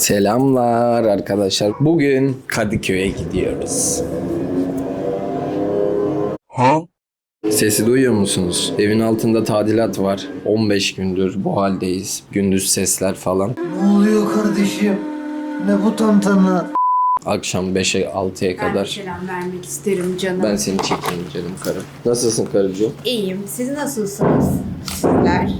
Selamlar arkadaşlar. Bugün Kadıköy'e gidiyoruz. Ha? Sesi duyuyor musunuz? Evin altında tadilat var. 15 gündür bu haldeyiz. Gündüz sesler falan. Ne oluyor kardeşim? Ne bu tantana? Akşam 5'e 6'ya Ben kadar. selam vermek isterim canım. Ben seni çekeyim canım karım. Nasılsın karıcığım? İyiyim. Siz nasılsınız? Sizler?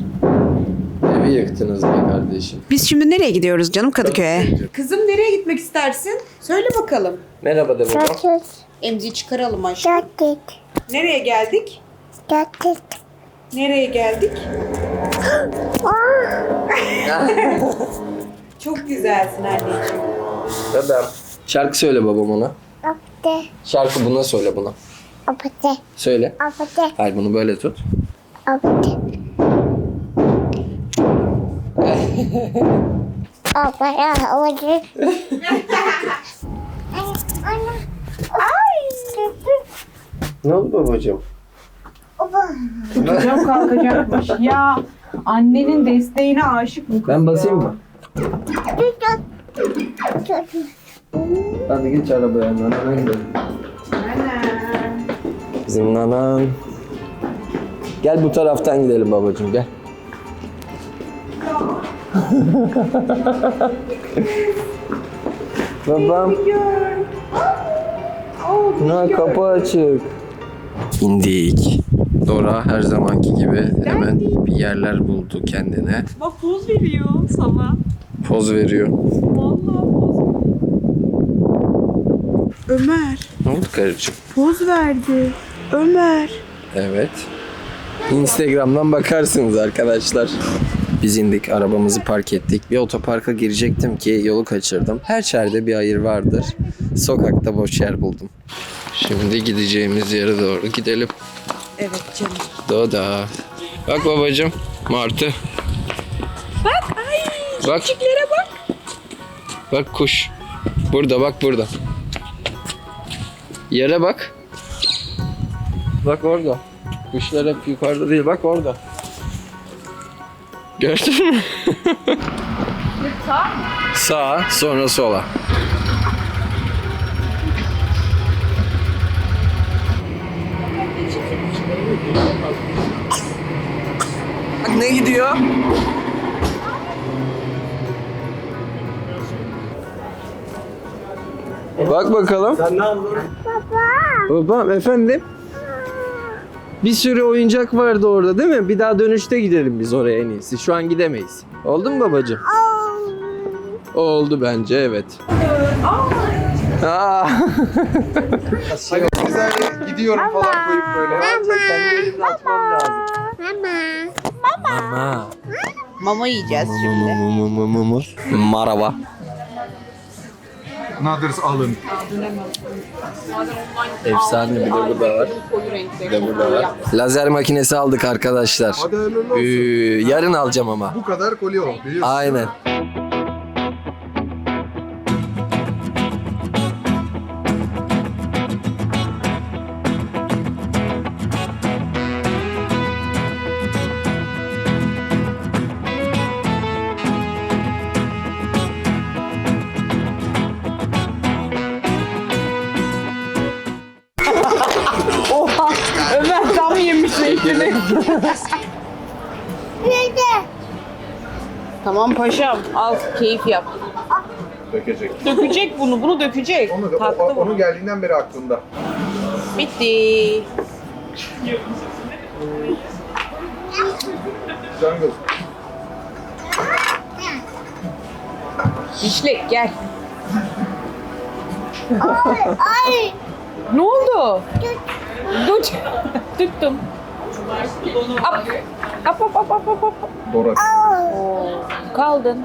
Evi yıktınız be kardeşim. Biz şimdi nereye gidiyoruz canım Kadıköy'e? Kızım nereye gitmek istersin? Söyle bakalım. Merhaba de baba. Çocuk, Emzi çıkaralım aşkım. çocuk, Nereye geldik? çocuk. Nereye geldik? Çok güzelsin anneciğim. Bebeğim. Şarkı söyle babam ona. Apte, Şarkı buna söyle buna. apte, Söyle. apte, Hayır bunu böyle tut. apte. Apa ya. Ana. Ay. Ne oldu babacığım? Cam kalkacakmış. Ya annenin desteğine aşık bu kız Ben basayım ya. mı? Hadi geç arabaya nanana gidelim. Bizim nanan. Gel bu taraftan gidelim babacığım gel. Babam. Na kapı açık. İndik. Dora her zamanki gibi hemen bir yerler buldu kendine. Bak poz veriyor sana. Poz veriyor. Vallahi poz Ömer Ne oldu karıcığım? poz verdi. Ömer. Evet. Instagram'dan bakarsınız arkadaşlar. Biz indik, arabamızı park ettik. Bir otoparka girecektim ki yolu kaçırdım. Her şerde bir hayır vardır. Sokakta boş yer buldum. Şimdi gideceğimiz yere doğru gidelim. Evet canım. Doda. Bak babacığım, martı. Bak, ay, bak. bak. Bak kuş. Burada bak burada. Yere bak. Bak orada. Kuşlar hep yukarıda değil bak orada. Gördün mü? Sağa sonra sola. Bak ne gidiyor? Bak bakalım. Sen ne aldın? Baba. Babam efendim? Bir sürü oyuncak vardı orada değil mi? Bir daha dönüşte gidelim biz oraya en iyisi. Şu an gidemeyiz. Oldu mu babacığım? Oldu bence evet. Aa. Güzel gidiyorum falan koyup böyle. Mama. Mama yiyeceğiz şimdi. Marava. Nadır's alın. Efsane bir de burada var. Bir de burada var. Lazer makinesi aldık arkadaşlar. Hadi hayırlı olsun. Ee, yarın alacağım ama. Bu kadar kolye o biliyorsun. Aynen. Ömer tam yemiş zeytini. Nerede? tamam paşam al keyif yap. Dökecek. Dökecek bunu bunu dökecek. Onu, Taktı o, bunu. onun geldiğinden beri aklımda. Bitti. Jungle. İşlek gel. Ay. Ne oldu? Tut. Tuttum. Up. Up up up up up up. Dora. Oo, Kaldın.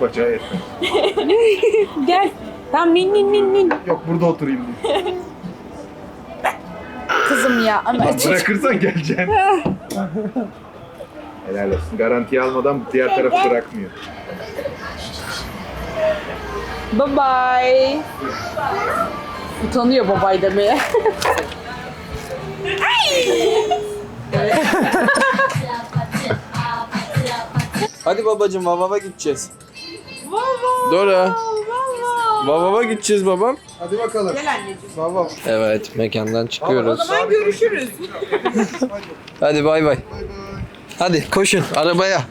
Bacağı etme. Gel. Tamam nin nin nin nin. Yok burada oturayım diye. Kızım ya. Ama bırakırsan geleceksin. Helal olsun. Garantiye almadan diğer tarafı bırakmıyor. Bye bye. Utanıyor babay demeye. Hadi babacım Vavav'a gideceğiz. Dora. Vavav'a gideceğiz babam. Hadi bakalım. Gel anneciğim. Tamam. Evet mekandan çıkıyoruz. O zaman görüşürüz. Hadi bay bay. Hadi koşun arabaya.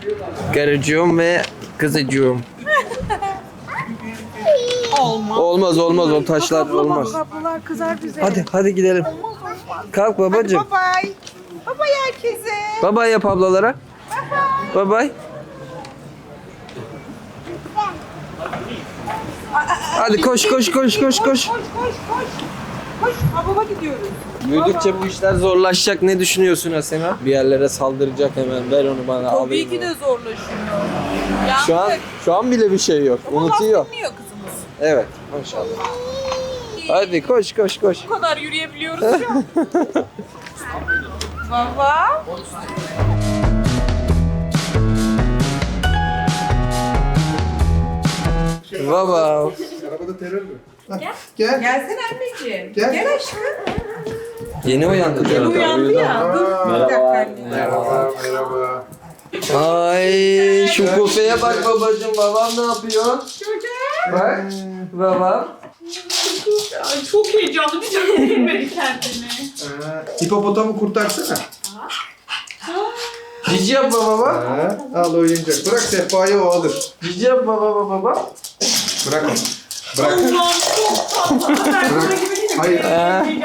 Karıcığım ve kızıcığım. Olmaz. Olmaz olmaz o taşlar olmaz. Kapılar kızar bize. Hadi hadi gidelim. Kalk babacığım. Bye bye. Bye bye herkese. Bye bye yap ablalara. Bye bye. Hadi koş koş koş koş koş. Koş koş koş. Koş. Babama gidiyoruz. Büyüdükçe bu işler zorlaşacak. Ne düşünüyorsun Asena? Bir yerlere saldıracak hemen. Ver onu bana Tabii alayım. ki onu. de zorlaşıyor. Şu an şu an bile bir şey yok. Unutuyor. Dinliyor kızımız. Evet maşallah. Hadi koş koş koş. Bu kadar yürüyebiliyoruz an. Baba. Baba. Arabada terör mü? Gel. Gelsene anneciğim. Gel. Gel aşkım. Yeni uyandı. Yeni Uyandı ya. Dur. Bir dakika anne. Merhaba, merhaba. Ay şu kufeye bak babacığım. Babam ne yapıyor? Bak. Babam. Ay, çok heyecanlı bir tane bilmedi kendini. Ee, hipopotamı kurtarsana. Cici yapma baba. Ha, al oyuncak. Bırak sehpayı o alır. Cici yapma baba baba. Bırak onu. Bırak. Allah'ım çok tatlı. Ben sana gibi değilim. Hayır. Ee,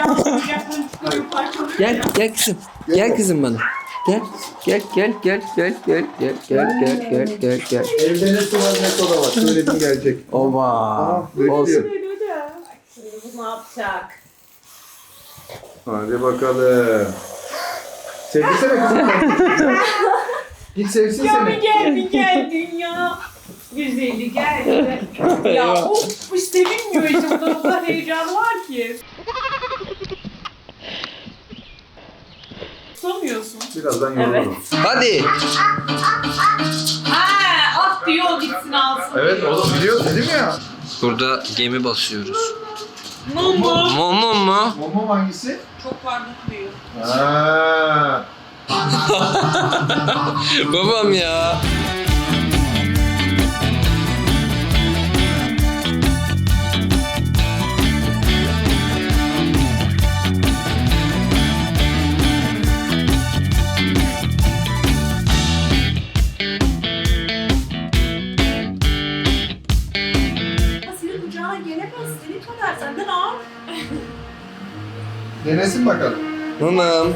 gel gel kızım. Gel kızım bana. Gel gel gel gel gel gel gel gel gel gel gel gel. Evde ne su var ne soda var. Söyledim gelecek. Oba. Aa, bekliyor. Olsun. Şimdi bu ne yapacak? Hadi bakalım. Sevgirsene kızım. Git sevsin Ya bir seni. gel bir gel dünya. Güzeli gel. ya of bu sevinmiyor işte. Burada o kadar heyecan var ki. Tutamıyorsun. Birazdan yorulurum. Hadi. Ha, at diyor o gitsin alsın. Evet oğlum biliyor dedim ya. Burada gemi basıyoruz. Mumu. Mum mum mu? Momom hangisi? Çok pardon diyor. Ha. Babam ya. Denesin bakalım. Tamam.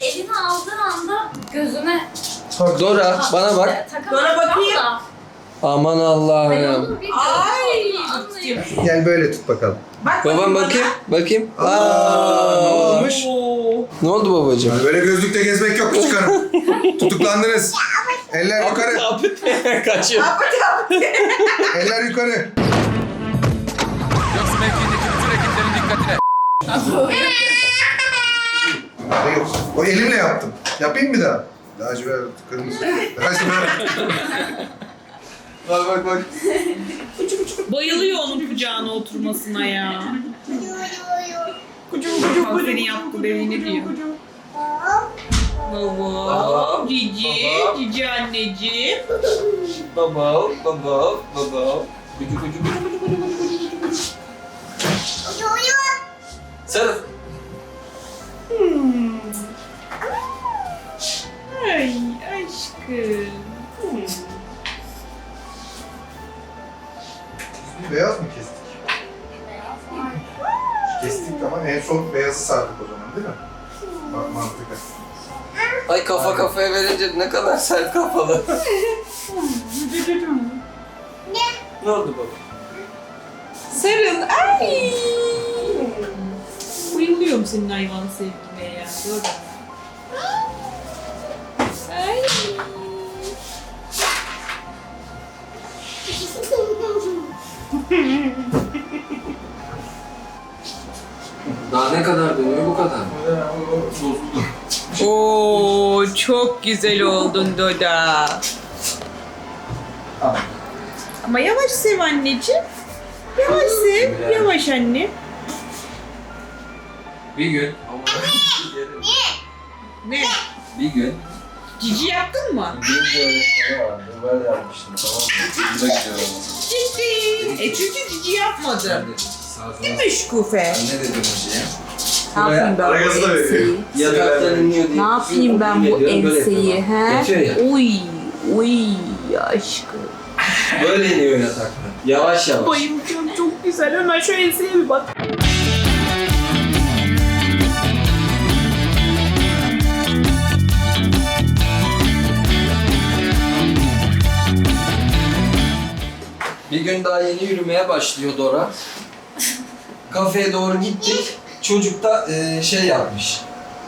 Elini aldığın anda gözüne Dora bana bak. Dora bakayım. Aman Allah'ım. Ay. Gel böyle tut bakalım. Bak Babam bana. bakayım. Bakayım. Aa, ne olmuş? Ne oldu babacığım? Yani böyle gözlükle gezmek yok küçük hanım. Tutuklandınız. Eller yukarı. Kaçıyor. Eller yukarı. Hayır, O elimle yaptım. Yapayım mı daha? Lacivert, kırmızı. Lacivert. Bak bak bak. Bayılıyor onun kucağına oturmasına ya. Kucum kucum seni yaptı dediğini diyor. Baba, cici, cici anneciğim. Baba, baba, baba. Gücü gücü gücü. Sarıl. Ay aşkım. Beyaz mı kestik? Kestik ama en son beyazı sardık o zaman değil mi? Bak mantıklı. Ay kafa kafaya verince ne kadar sert kafalı. ne oldu baba? Sarıl. Ay. Bayılıyorum senin hayvan sevgine ya. Dur. Ay. Daha ne kadar dönüyor bu kadar? Bozuldu. Oo çok güzel oldun Doda. Ama yavaş sev anneciğim. Yavaş sev. Yavaş anne. Bir gün. Ne? Bir gün. Cici yaptın mı? Bir öğretmeni vardı. Böyle yapmıştım tamam mı? Burada gidiyorum. Ciddi. E çünkü cici yapmadın. Sağ Değil mi Şkufe? Ne dedim hocaya? Ne yapayım ben bu Aragazı da veriyor. enseyi? Yataktan iniyor diye. Ne yapayım ben bu enseyi he? Uy, uy aşkım. Böyle iniyor yataktan. Yavaş yavaş. Bayılacağım çok güzel. Hemen şu enseye bir bak. Gün daha yeni yürümeye başlıyor Dora. Kafeye doğru gittik. Çocuk da e, şey yapmış.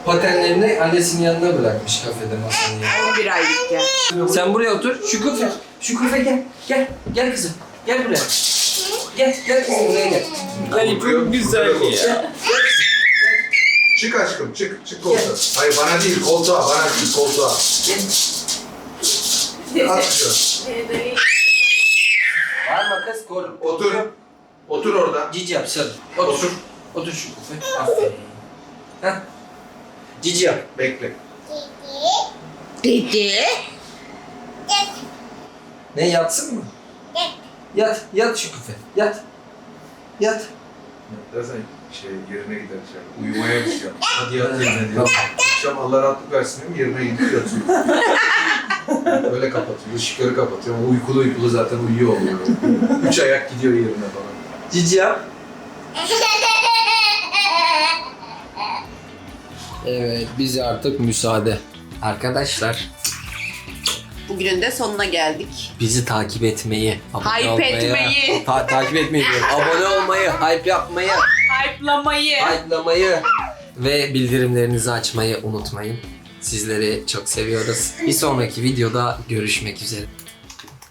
Patenlerini annesinin yanına bırakmış kafede masanın yanına. 11 aylık gel. Sen buraya otur. Şu kafe. Şu kafe gel. Gel. Gel kızım. Gel buraya. Gel. Gel kızım buraya gel. Ay çok güzel ya. Çık aşkım çık. Çık koltuğa. Hayır bana değil koltuğa. Bana değil koltuğa. At şunu. Var kız kor. Otur. Otur orada. Cici yap sarıl. Otur. Otur. Otur şu kafe. Aferin. Heh. Cici yap. Bekle. Dedi. Ne yatsın mı? Yat. Yat şu kafe. Yat. Yat. Dersen şey yerine gider şey. Uyumaya düşüyor. Hadi yat yerine diyor. Akşam Allah rahatlık versin diyorum yerine gidip yatıyor. Böyle kapatıyor. Işıkları kapatıyor. Ama uykulu uykulu zaten uyuyor oluyor. Üç ayak gidiyor yerine falan. Cici yap. Evet, bize artık müsaade. Arkadaşlar, Bugünün de sonuna geldik. bizi takip etmeyi, abone Hype olmayı, etmeyi. ta- takip etmeyi diyorum. Abone olmayı, hype yapmayı, Hype'lamayı. hype'lamayı ve bildirimlerinizi açmayı unutmayın. Sizleri çok seviyoruz. Bir sonraki videoda görüşmek üzere.